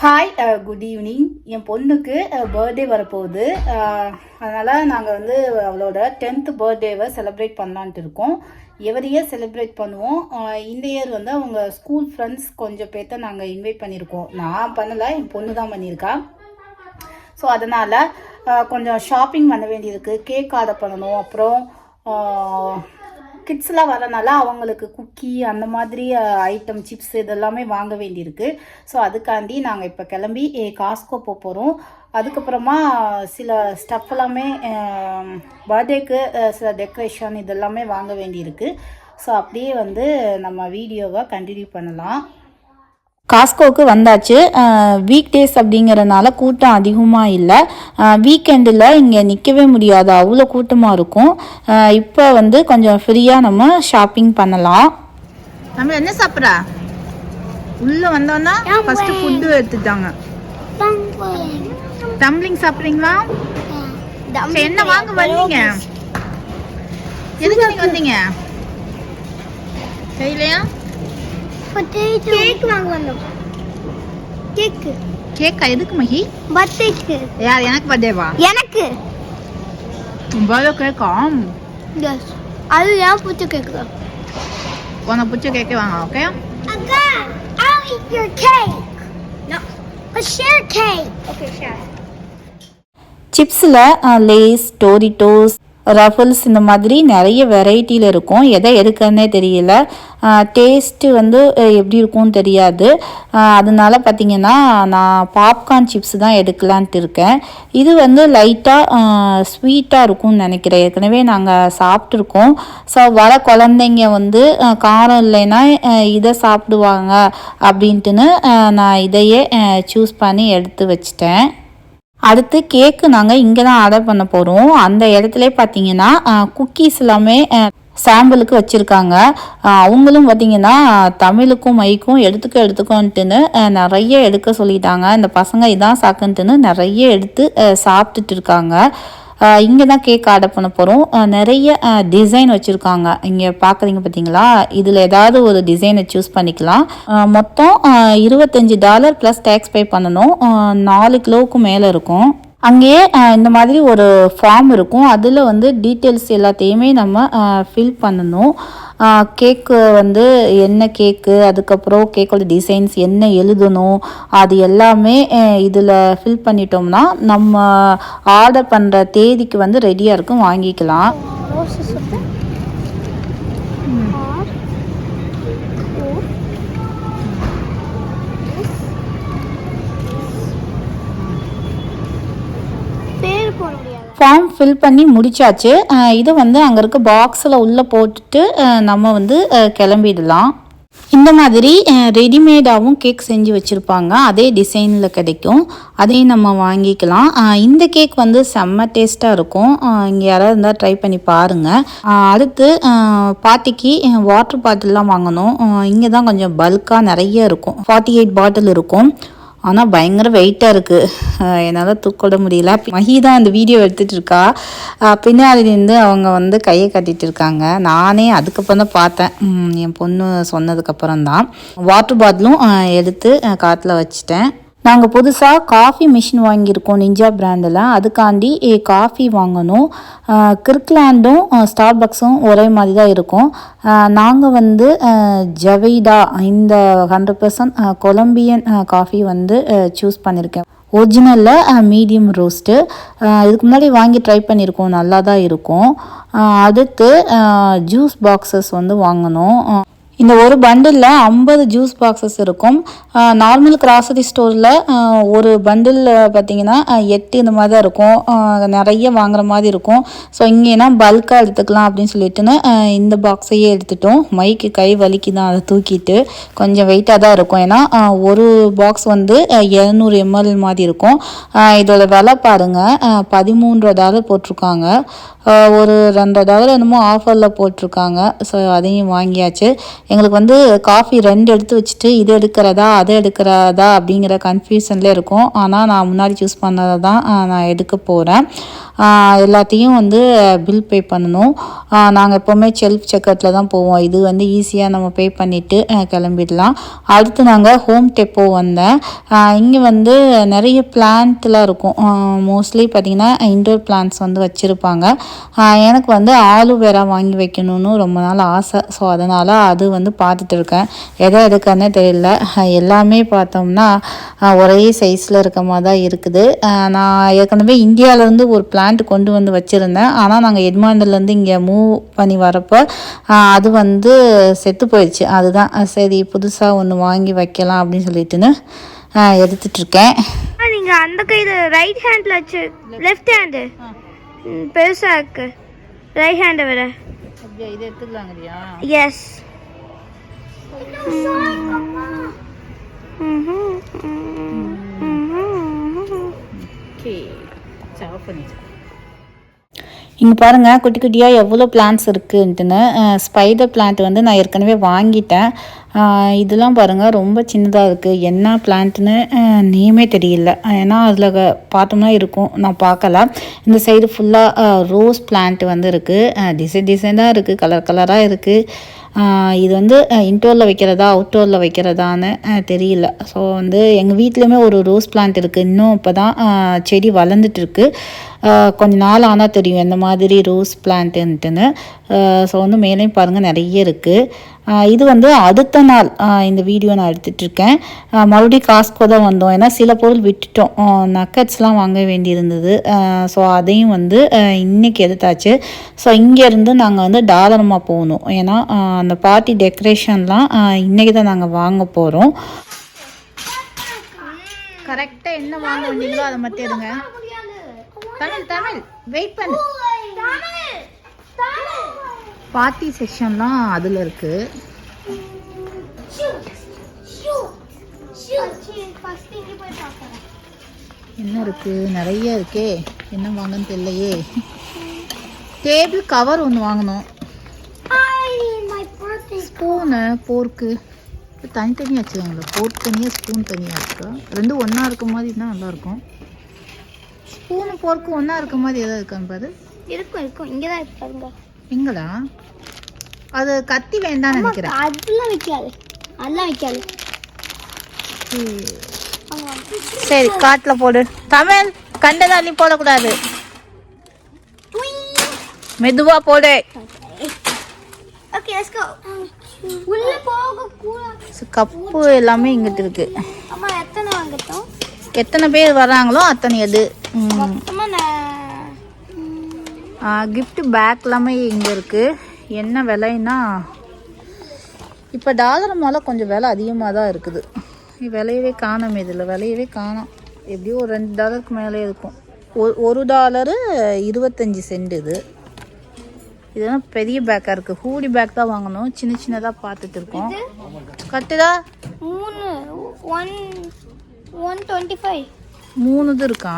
Hi good evening என் பொண்ணுக்கு uh, birthday வரப்போகுது. Uh, அதனால் நாங்கள் வந்து அவளோட டென்த்து பர்த்டேவை செலிப்ரேட் பண்ணலான்ட்டு இருக்கோம். எவரி இயர் செலிப்ரேட் பண்ணுவோம் uh, இந்த இயர் வந்து அவங்க ஸ்கூல் ஃப்ரெண்ட்ஸ் கொஞ்சம் பேர்த்த நாங்கள் இன்வைட் பண்ணியிருக்கோம் நான் பண்ணலை என் பொண்ணு தான் பண்ணியிருக்கா ஸோ அதனால் கொஞ்சம் ஷாப்பிங் பண்ண வேண்டியிருக்கு. கேக் ஆர்டர் பண்ணணும். அப்புறம் கிட்ஸ்லாம் வரனால அவங்களுக்கு குக்கி அந்த மாதிரி ஐட்டம் சிப்ஸ் இதெல்லாமே வாங்க வேண்டியிருக்கு. ஸோ அதுக்காண்டி நாங்கள் இப்போ கிளம்பி காஸ்கோ போக போகிறோம் அதுக்கப்புறமா சில ஸ்டஃப் எல்லாமே பர்த்டேக்கு சில டெக்கரேஷன் இதெல்லாமே வாங்க வேண்டியிருக்கு. ஸோ அப்படியே வந்து நம்ம வீடியோவை கண்டினியூ பண்ணலாம். காஸ்கோவுக்கு வந்தாச்சு. வீக் டேஸ் அப்படிங்கிறனால கூட்டம் அதிகமாக இல்லை. வீக்கெண்டில் இங்கே நிற்கவே முடியாது. அவ்வளோ கூட்டமாக இருக்கும். இப்போ வந்து கொஞ்சம் ஃப்ரீயாக நம்ம ஷாப்பிங் பண்ணலாம். நம்ம என்ன சாப்பிட்றா? உள்ளே வந்தோன்னா ஃபஸ்ட்டு ஃபுட்டு எடுத்துட்டாங்க. டம்ளிங் சாப்பிட்றீங்களா? என்ன வாங்க வந்தீங்க? எதுக்கு வந்தீங்க? தெரியலையா? கேக் வாங்க வந்தோம் கேக்கு கேக்கா எதுக்கு மகி பர்த்டேக்கு யார் எனக்கு பர்த்டேவா எனக்கு பர்த்டே கேக்கா எஸ் அது ஏன் பிடிச்ச கேக்கு உனக்கு பிடிச்ச கேக்கே வாங்க ஓகே அக்கா I'll eat your cake. No. A share cake. Okay share. சிப்ஸில் லேஸ் டோரிட்டோஸ் ரஃபல்ஸ் இந்த மாதிரி நிறைய வெரைட்டியில் இருக்கும். எதை எடுக்கிறதுனே தெரியல. டேஸ்ட்டு வந்து எப்படி இருக்கும்னு தெரியாது. அதனால பார்த்தீங்கன்னா நான் பாப்கார்ன் சிப்ஸ் தான் எடுக்கலான்ட்டு இருக்கேன். இது வந்து லைட்டாக ஸ்வீட்டாக இருக்கும்னு நினைக்கிறேன். ஏற்கனவே நாங்கள் சாப்பிட்ருக்கோம் ஸோ வர குழந்தைங்க வந்து காரம் இல்லைன்னா இதை சாப்பிடுவாங்க அப்படின்ட்டுன்னு நான் இதையே சூஸ் பண்ணி எடுத்து வச்சிட்டேன். அடுத்து கேக்கு நாங்கள் இங்கே தான் ஆர்டர் பண்ண போகிறோம் அந்த இடத்துல பார்த்தீங்கன்னா குக்கீஸ் எல்லாமே சாம்பிளுக்கு வச்சுருக்காங்க. அவங்களும் பார்த்தீங்கன்னா தமிழுக்கும் மைக்கும் எடுத்துக்க எடுத்துக்கோன்ட்டுன்னு நிறைய எடுக்க சொல்லிட்டாங்க. இந்த பசங்க இதான் சாக்குன்ட்டுன்னு நிறைய எடுத்து சாப்பிட்டுட்டு இருக்காங்க. இங்கே தான் கேக் ஆர்டர் பண்ண போகிறோம் நிறைய டிசைன் வச்சுருக்காங்க. இங்கே பார்க்குறீங்க பார்த்தீங்களா இதில் ஏதாவது ஒரு டிசைனை சூஸ் பண்ணிக்கலாம். மொத்தம் இருபத்தஞ்சி டாலர் ப்ளஸ் டேக்ஸ் பே பண்ணணும். நாலு கிலோவுக்கு மேலே இருக்கும். அங்கேயே இந்த மாதிரி ஒரு ஃபார்ம் இருக்கும். அதில் வந்து டீட்டெயில்ஸ் எல்லாத்தையுமே நம்ம ஃபில் பண்ணணும். கேக்கு வந்து என்ன கேக்கு அதுக்கப்புறம் கேக்கோட டிசைன்ஸ் என்ன எழுதணும் அது எல்லாமே இதில் ஃபில் பண்ணிட்டோம்னா நம்ம ஆர்டர் பண்ணுற தேதிக்கு வந்து ரெடியாக இருக்கும் வாங்கிக்கலாம். ஃபார்ம் ஃபில் பண்ணி முடித்தாச்சு இது இதை வந்து அங்கே இருக்க பாக்ஸில் உள்ளே போட்டுட்டு நம்ம வந்து கிளம்பிடலாம். இந்த மாதிரி ரெடிமேடாகவும் கேக் செஞ்சு வச்சுருப்பாங்க. அதே டிசைனில் கிடைக்கும். அதையும் நம்ம வாங்கிக்கலாம். இந்த கேக் வந்து செம்ம டேஸ்ட்டாக இருக்கும். இங்கே யாராவது இருந்தால் ட்ரை பண்ணி பாருங்கள் அடுத்து பார்ட்டிக்கு வாட்டர் பாட்டில்லாம் வாங்கணும். இங்கே தான் கொஞ்சம் பல்காக நிறைய இருக்கும். ஃபார்ட்டி எயிட் பாட்டில் இருக்கும். ஆனால் பயங்கர வெயிட்டாக இருக்குது என்னால் தூக்கிட முடியல. மஹி தான் அந்த வீடியோ எடுத்துகிட்டு இருக்கா. பின்னாடி நின்று அவங்க வந்து கையை கட்டிகிட்டு இருக்காங்க. நானே அதுக்கப்புறம் தான் பார்த்தேன். என் பொண்ணு சொன்னதுக்கப்புறம் தான். வாட்டர் பாட்டிலும் எடுத்து காற்றுல வச்சுட்டேன். நாங்கள் புதுசாக காஃபி மிஷின் வாங்கியிருக்கோம் நிஞ்சா பிராண்டில் அதுக்காண்டி காஃபி வாங்கணும். கிர்க்லாண்டும் ஸ்டார் பக்ஸும் ஒரே மாதிரி தான் இருக்கும். நாங்கள் வந்து ஜவைடா இந்த ஹண்ட்ரட் பர்சன்ட் கொலம்பியன் காஃபி வந்து சூஸ் பண்ணியிருக்கேன் ஒரிஜினலில் மீடியம் ரோஸ்ட்டு இதுக்கு முன்னாடி வாங்கி ட்ரை பண்ணியிருக்கோம் நல்லா தான் இருக்கும். அடுத்து ஜூஸ் பாக்ஸஸ் வந்து வாங்கணும். இந்த ஒரு பண்டிலில் ஐம்பது ஜூஸ் பாக்ஸஸ் இருக்கும். நார்மல் கிராசரி ஸ்டோரில் ஒரு பண்டில் பார்த்தீங்கன்னா எட்டு இந்த மாதிரி தான் இருக்கும் நிறைய வாங்குற மாதிரி இருக்கும். ஸோ இங்கேனா பல்காக எடுத்துக்கலாம் அப்படின்னு சொல்லிட்டுன்னு இந்த பாக்ஸையே எடுத்துட்டோம். மைக்கு கை வலிக்கு தான் அதை தூக்கிட்டு கொஞ்சம் வெயிட்டாக தான் இருக்கும். ஏன்னா ஒரு பாக்ஸ் வந்து இரநூறு எம்எல் மாதிரி இருக்கும். இதோட விலை பாருங்கள் பதிமூன்று டாலர் போட்டிருக்காங்க. ஒரு ரெண்டு டாலர் என்னமோ ஆஃபரில் போட்டிருக்காங்க. ஸோ அதையும் வாங்கியாச்சு. எங்களுக்கு வந்து காஃபி ரெண்டு எடுத்து வச்சுட்டு இது எடுக்கிறதா அதை எடுக்கிறதா அப்படிங்கிற கன்ஃபியூஷன்லேயே இருக்கும். ஆனால் நான் முன்னாடி சூஸ் பண்ணதை தான் நான் எடுக்க போகிறேன் எல்லாத்தையும் வந்து பில் பே பண்ணணும். நாங்கள் எப்போவுமே செல்ஃப் செக்கவுட்டில் தான் போவோம். இது வந்து ஈஸியாக நம்ம பே பண்ணிவிட்டு கிளம்பிடலாம். அடுத்து நாங்கள் ஹோம் டெப்போ வந்தேன். இங்கே வந்து நிறைய பிளான்ட்லாம் இருக்கும். மோஸ்ட்லி பார்த்திங்கன்னா இன்டோர் பிளான்ட்ஸ் வந்து வச்சுருப்பாங்க. எனக்கு வந்து ஆலுவேரா வாங்கி வைக்கணும்னு ரொம்ப நாள் ஆசை. ஸோ அதனால் அது வந்து பார்த்துட்டு இருக்கேன். எதை எதுக்கானே தெரியல. எல்லாமே பார்த்தோம்னா ஒரே சைஸில் இருக்க மாதிரி தான் இருக்குது. நான் ஏற்கனவே இந்தியாவிலேருந்து ஒரு பிளான்ட் கொண்டு வந்து வச்சுருந்தேன். ஆனால் நாங்கள் எட்மாண்டர்லேருந்து இங்கே மூவ் பண்ணி வரப்போ அது வந்து செத்து போயிடுச்சு. அதுதான் சரி புதுசாக ஒன்று வாங்கி வைக்கலாம் அப்படின்னு சொல்லிட்டுன்னு ஆஹ் எடுத்துட்டு இருக்கேன். நீங்க அந்த கையில ரைட் ஹேண்ட்ல வச்சு லெஃப்ட் ஹேண்டு பெருசா இருக்கு. ரைட் ஹேண்டை விட. இதை எடுத்துக்கலாங்கறியா? எஸ் ஓகே பண்ணிட்டேன் இங்கே பாருங்கள் குட்டி குட்டியாக எவ்வளோ பிளான்ஸ் இருக்குன்ட்டுன்னு ஸ்பைடர் பிளான்ட் வந்து நான் ஏற்கனவே வாங்கிட்டேன். இதெல்லாம் பாருங்கள் ரொம்ப சின்னதாக இருக்குது என்ன பிளான்ட்னு நேமே தெரியல. ஏன்னா அதில் பார்த்தோம்னா இருக்கும். நான் பார்க்கல. இந்த சைடு ஃபுல்லாக ரோஸ் பிளான்ட் வந்து இருக்குது டிசைன் டிசைனாக இருக்குது கலர் கலராக இருக்குது இது வந்து இன்டோரில் வைக்கிறதா அவுட்டோரில் வைக்கிறதான்னு தெரியல. ஸோ வந்து எங்கள் வீட்லேயுமே ஒரு ரோஸ் பிளான்ட் இருக்குது இன்னும் இப்போ தான் செடி வளர்ந்துட்டுருக்கு. கொஞ்ச நாள் ஆனால் தெரியும் எந்த மாதிரி ரோஸ் பிளான்ட்டுன்ட்டுன்னு ஸோ வந்து மேலேயும் பாருங்கள் நிறைய இருக்குது இது வந்து அடுத்த நாள் இந்த வீடியோ நான் எடுத்துட்ருக்கேன் மறுபடியும் காஸ்கோ தான் வந்தோம். ஏன்னா சில பொருள் விட்டுட்டோம். நக்கட்ஸ்லாம் வாங்க வேண்டியிருந்தது. ஸோ அதையும் வந்து ஆஹ் இன்னைக்கு எடுத்தாச்சு. ஸோ இங்கேருந்து நாங்கள் வந்து டாலரமாக போகணும். ஏன்னா அந்த பார்ட்டி டெக்கரேஷன்லாம் இன்றைக்கி தான் நாங்கள் வாங்க போகிறோம் கரெக்டாக என்ன வாங்க வேண்டியதோ அதை மட்டும் எடுங்க. தமிழ் தமிழ் வெயிட் பண்ணு. பார்ட்டி செக்ஷன்லாம் அதில் இருக்குது என்ன இருக்குது நிறைய இருக்கே. என்ன வாங்கன்னு தெரியலையே. டேபிள் கவர் ஒன்று வாங்கணும். ஸ்பூனு போர்க்கு தனித்தனியாக வச்சுக்கோங்களா போர்க் தனியாக ஸ்பூன் தனியாக இருக்கா? ரெண்டும் ஒன்றா இருக்க மாதிரி இருந்தால் நல்லாயிருக்கும் ஸ்பூனு போர்க்கு ஒன்றா இருக்க மாதிரி எதாவது இருக்கான்னு பாரு? இருக்கும் இருக்கும். இங்கதான் இருப்பாருங்க எங்கடா அது கத்தி வேண்டாம்னு நினைக்கிறேன். அதெல்லாம் வைக்காது. அதெல்லாம் வைக்காது. சரி காட்டில் போடு. தமிழ் கண்டதாலி போடக்கூடாது. மெதுவா போடு. கப்பு எல்லாமே இங்கிட்டு இருக்கு. அம்மா எத்தனை பேர் வராங்களோ அத்தனை எது கிஃப்ட் பேக் எல்லாமே இங்கே இருக்கு. என்ன விலைன்னா இப்போ டாலர் மேலே கொஞ்சம் விலை அதிகமாக தான் இருக்குது. விலையவே காணோம் இதில் விலையவே காணோம். எப்படியும் ஒரு ரெண்டு டாலருக்கு மேலே இருக்கும். ஒரு ஒரு டாலரு இருபத்தஞ்சி சென்ட் இது. இதெல்லாம் பெரிய பேக்காக இருக்குது ஹூடி பேக் தான் வாங்கணும். சின்ன சின்னதாக பார்த்துட்டு இருக்கோம். கட்டுதா? மூணு ஒன் ஒன் டுவெண்ட்டி ஃபைவ் மூணு இது இருக்கா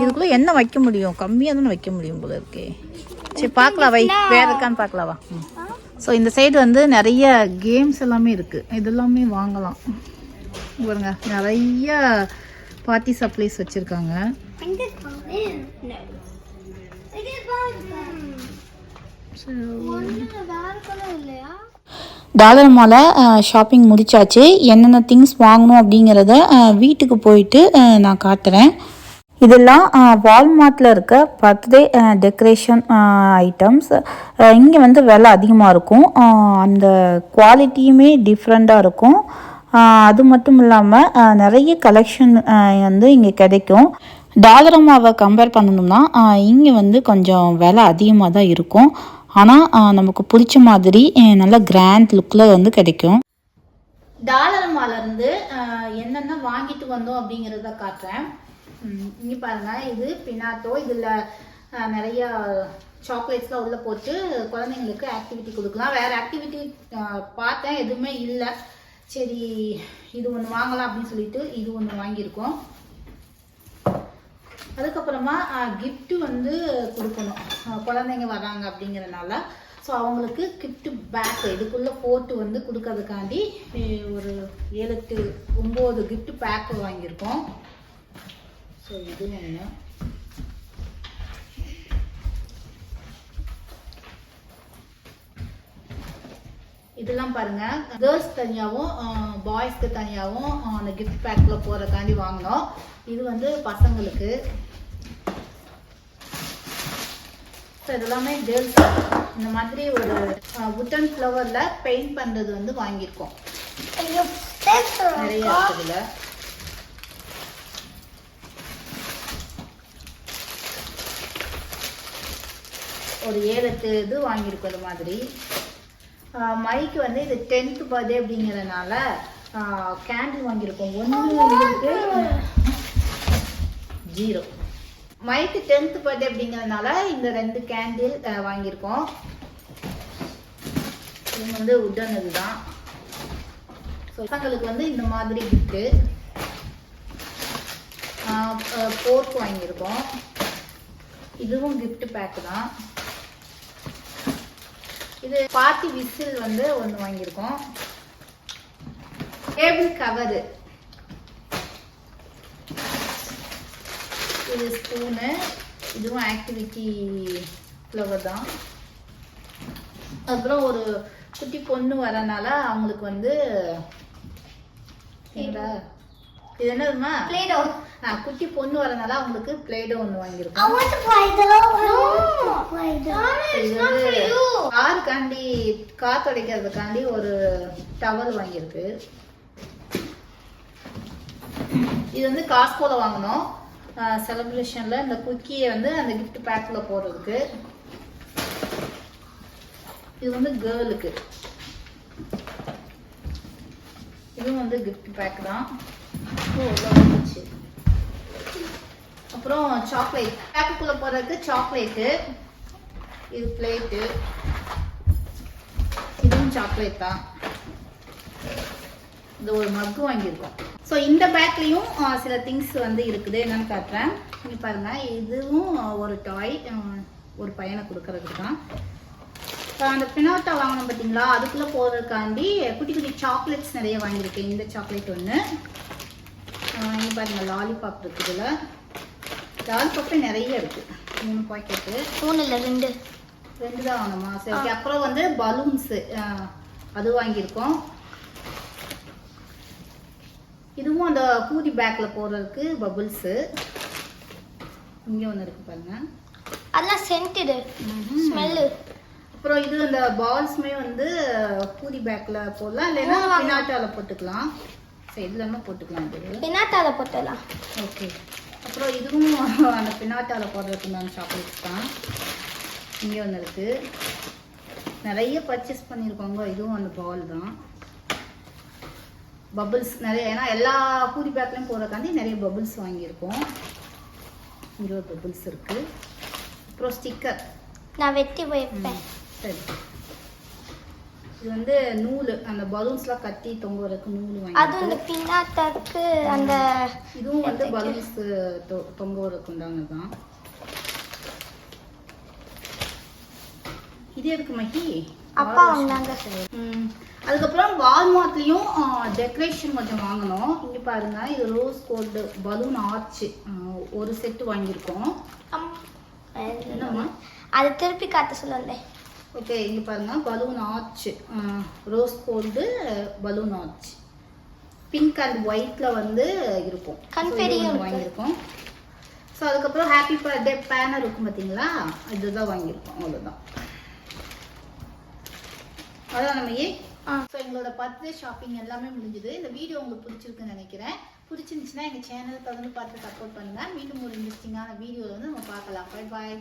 இதுக்குள்ள என்ன வைக்க முடியும்? கம்மியாக தானே வைக்க முடியும் போல இருக்கே. சரி பார்க்கலாம் வை. வேற இருக்கான்னு பார்க்கலாம் வா. ஸோ இந்த சைடு வந்து நிறைய கேம்ஸ் எல்லாமே இருக்கு. இது எல்லாமே வாங்கலாம். பாருங்க நிறைய பார்ட்டி சப்ளைஸ் வச்சிருக்காங்க. எங்க டாலர் மாலை ஷாப்பிங் முடித்தாச்சு என்னென்ன திங்ஸ் வாங்கணும் அப்படிங்கிறத வீட்டுக்கு போயிட்டு நான் காட்டுறேன். இதெல்லாம் வால்மார்ட்டில் இருக்க பர்த்டே டெக்கரேஷன் ஐட்டம்ஸ் இங்கே வந்து விலை அதிகமாக இருக்கும். அந்த குவாலிட்டியுமே டிஃப்ரெண்ட்டாக இருக்கும். அது மட்டும் இல்லாமல் நிறைய கலெக்ஷன் வந்து இங்கே கிடைக்கும். டாலரமாவை கம்பேர் பண்ணணும்னா இங்கே வந்து கொஞ்சம் விலை அதிகமாக தான் இருக்கும். ஆனால் நமக்கு பிடிச்ச மாதிரி நல்ல கிராண்ட் லுக்கில் வந்து கிடைக்கும். டாலர் மாலேருந்து என்னென்ன வாங்கிட்டு வந்தோம் அப்படிங்கிறத காட்டுறேன். இங்கே பாருங்கள் இது பினாட்டோ இதில் நிறைய சாக்லேட்ஸ்லாம் உள்ளே போட்டு குழந்தைங்களுக்கு ஆக்டிவிட்டி கொடுக்கலாம். வேறு ஆக்டிவிட்டி பார்த்தேன் எதுவுமே இல்லை. சரி இது ஒன்று வாங்கலாம் அப்படின்னு சொல்லிட்டு இது ஒன்று வாங்கியிருக்கோம். அதுக்கப்புறமா கிஃப்ட்டு வந்து கொடுக்கணும். குழந்தைங்க வராங்க அப்படிங்கிறனால. ஸோ அவங்களுக்கு கிஃப்ட் பேக் இதுக்குள்ளே போட்டு வந்து கொடுக்கறதுக்காண்டி ஒரு ஏழு எட்டு ஒம்பது கிஃப்ட் பேக் வாங்கியிருக்கோம். ஸோ இது ஒன்று இதெல்லாம் பாருங்க. கேர்ள்ஸ் தனியாகவும் பாய்ஸ்க்கு தனியாகவும் அந்த கிஃப்ட் பேக்கில் போகிறதுக்காண்டி வாங்கினோம். இது வந்து பசங்களுக்கு. ஸோ இதெல்லாமே கேர்ள்ஸ் இந்த மாதிரி ஒரு உட்டன் ஃப்ளவரில் பெயிண்ட் பண்ணுறது வந்து வாங்கியிருக்கோம். நிறைய இருக்குதுல ஒரு ஏழு எட்டு இது வாங்கியிருக்கோம் இது மாதிரி. மைக்கு வந்து இது டென்த் பர்த்டே அப்படிங்கிறதுனால கேண்டில் வாங்கியிருக்கோம். ஒன்று ஜீரோ. மைக்கு டென்த் பர்த்டே அப்படிங்கிறதுனால இந்த ரெண்டு கேண்டில் வாங்கியிருக்கோம். இது வந்து உட்டன் இதுதான் ஸோ பசங்களுக்கு வந்து இந்த மாதிரி கிஃப்ட்டு போர்க் வாங்கியிருக்கோம். இதுவும் கிஃப்ட் பேக் தான். இது பார்ட்டி விசில் வந்து ஒன்று வாங்கியிருக்கோம். டேபிள் கவரு இது ஸ்பூனு இதுவும் ஆக்டிவிட்டி ஃப்ளவர் தான். அப்புறம் ஒரு குட்டி பொண்ணு வரனால அவங்களுக்கு வந்து? இது என்னதுமா Play-Doh. ஆ, குட்டி பொண்ணு வரனால அவங்களுக்கு பிளேடோ ஒன்று வாங்கியிருக்கோம். காருக்காண்டி கார் துடைக்கிறதுக்காண்டி ஒரு டவல் வாங்கியிருக்கு. இது வந்து காஸ்கோல வாங்கினோம். செலிப்ரேஷனில் இந்த குக்கியை வந்து அந்த கிஃப்ட் பேக்கில் போடுறதுக்கு. இது வந்து கேர்ளுக்கு இதுவும் வந்து கிஃப்ட் பேக் தான். ஓ வந்துச்சு. அப்புறம் சாக்லேட் பேக்குக்குள்ளே போகிறதுக்கு சாக்லேட்டு இது பிளேட்டு இதுவும் சாக்லேட் தான். இந்த ஒரு மக்கு வாங்கியிருக்கோம். ஸோ இந்த பேக்லேயும் சில திங்ஸ் வந்து இருக்குது. என்னன்னு காட்டுறேன். இங்கே பாருங்க. இதுவும் ஒரு டாய் ஒரு பையனை கொடுக்கறதுக்கு தான் So, அந்த பினாட்டா வாங்கினோம் பார்த்தீங்களா? அதுக்குள்ளே போடுறதுக்காண்டி குட்டி குட்டி சாக்லேட்ஸ் நிறைய வாங்கியிருக்கேன். இந்த சாக்லேட் ஒன்று இங்கே பாருங்க. லாலிபாப் இருக்குதுல லாலிபாப்பே நிறைய இருக்கு. மூணு பாக்கெட்டு மூணு இல்ல ரெண்டு. ரெண்டு தான் வாங்கணுமா? சரி. அப்புறம் வந்து பலூன்ஸு அது வாங்கியிருக்கோம். இதுவும் அந்த பூரி பேக்கில் போடுறதுக்கு பபுள்ஸு இங்கே ஒன்று இருக்கு பாருங்க. அதெல்லாம் சென்டடு ஸ்மெல்லு அப்புறம் இது அந்த பால்ஸுமே வந்து பூரி பேக்கில் போடலாம். இல்லைன்னா. பினாட்டாவில் போட்டுக்கலாம். சரி இதுலமே போட்டுக்கலாம் இது. பின்னாட்டால போட்டலாம் ஓகே. அப்புறம் இதுவும் அந்த பினாட்டாவில் போடுறதுக்கு நான் சாக்லேட் தான். இங்கே ஒன்று இருக்குது நிறைய பர்ச்சேஸ் பண்ணியிருக்கோங்க. இதுவும் அந்த பால் தான். பபிள்ஸ் நிறைய ஏன்னா எல்லா பூரி பேக்லையும் போடுறதுக்காண்டி நிறைய பபிள்ஸ் வாங்கியிருக்கோம். ஒரு பபிள்ஸ் இருக்குது அப்புறம் ஸ்டிக்கர் நான் வெட்டி வைப்பேன் சரி. இது வந்து நூல் அந்த பலூன்ஸ்லாம் கட்டி தொங்குறதுக்கு நூல் அது இந்த வாங்கி பின்னாட்டாக்கு அந்த இதுவும் வந்து பலூன்ஸ் தொங்குறதுக்கு உண்டானது தான் இது எதுக்கு மகி? அப்பா வாங்கினாங்க. அதுக்கப்புறம் வால்மார்ட்லேயும் டெக்கரேஷன் கொஞ்சம் வாங்கினோம் இங்கே பாருங்க இது ரோஸ் கோல்டு பலூன் ஆர்ச்சு ஒரு செட்டு வாங்கியிருக்கோம். அதை திருப்பி காட்ட சொல்லுங்க. ஓகே இங்கே பாருங்க balloon arch rose gold balloon arch pink and ஒயிட்ல வந்து இருக்கும். இருக்கு. வாங்கியிருக்கோம். ஸோ அதுக்கப்புறம் ஹாப்பி பர்த்டே பேனர் இருக்கும் பார்த்தீங்களா இதுதான் வாங்கியிருக்கோம் அவ்வளோதான் அதான் நம்ம ஏ ஆ ஸோ எங்களோட பர்த்டே ஷாப்பிங் எல்லாமே முடிஞ்சுது. இந்த வீடியோ உங்களுக்கு பிடிச்சிருக்குன்னு நினைக்கிறேன். பிடிச்சிருந்துச்சுன்னா எங்கள் சேனல் தொடர்ந்து பார்த்து சப்போர்ட் பண்ணுங்கள் மீண்டும் ஒரு இன்ட்ரெஸ்டிங்கான வீடியோவில் வந்து நம்ம பார்க்கலாம். Bye bye